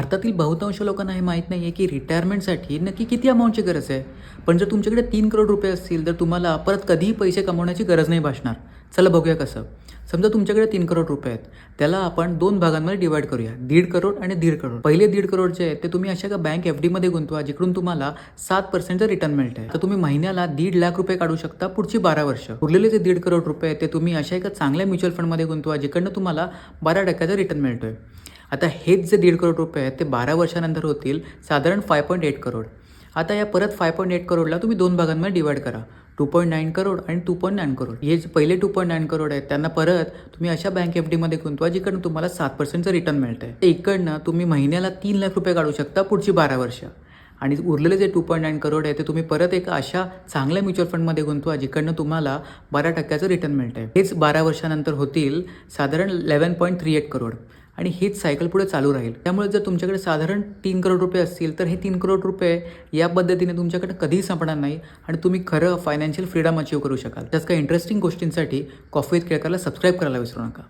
भारतातील बहुतांश लोकांना हे माहीत नाही आहे की रिटायरमेंटसाठी नक्की किती अमाऊंटची गरज आहे. पण जर तुमच्याकडे तीन करोड रुपये असतील तर तुम्हाला परत कधीही पैसे कमवण्याची गरज नाही भासणार. चला बघूया कसं. समजा तुमच्याकडे तीन करोड रुपये आहेत. त्याला आपण दोन भागांमध्ये डिवाईड करूया. दीड करोड आणि दीड करोड पहिले दीड करोड जे आहेत ते तुम्ही अशा का बँक एफ डीमध्ये गुंतवा जिकडून तुम्हाला सात पर्सेंटचं रिटर्न मिळते तर तुम्ही महिन्याला दीड लाख रुपये काढू शकता पुढची बारा वर्ष. उरलेले जे दीड करोड रुपये आहेत ते तुम्ही अशा एका चांगल्या म्युच्युअल फंडमध्ये गुंतवा जिकडनं तुम्हाला बारा टक्क्याचं रिटर्न मिळतोय. आता हेच जे दीड करोड रुपये आहेत ते बारा वर्षानंतर होतील साधारण फाय पॉईंट एट करोड. आता या परत फाय पॉईंट एट करोडला तुम्ही दोन भागांमध्ये डिवाईड करा. टू पॉईंट नाईन करोड आणि टू पॉईंट नाईन करोड. हे जे पहिले टू पॉईंट नाईन करोड आहेत त्यांना परत तुम्ही अशा बँक एफ डीमध्ये गुंतवा जिकडनं तुम्हाला सात पर्सेंटचं रिटर्न मिळतं आहे इकडनं तुम्ही महिन्याला तीन लाख रुपये काढू शकता पुढची बारा वर्ष. आणि उरलेले जे टू पॉईंट नाईन करोड आहे ते तुम्ही परत एक अशा चांगल्या म्युच्युअल फंडमध्ये गुंतवा जिकडनं तुम्हाला बारा टक्क्याचं रिटर्न मिळतं आहे हेच बारा वर्षानंतर होतील साधारण eleven point three eight crore. आणि हेच सायकल पुढे चालू राहील. त्यामुळे जर तुमच्याकडे साधारण तीन करोड रुपये असतील तर हे तीन करोड रुपये या पद्धतीने तुमच्याकडे कधीही संपणार नाही आणि तुम्ही खरं फायनान्शियल फ्रीडम अचीव करू शकाल. त्याच काही इंटरेस्टिंग गोष्टींसाठी कॉफी विथ केळकरला सबस्क्राईब करायला विसरू नका.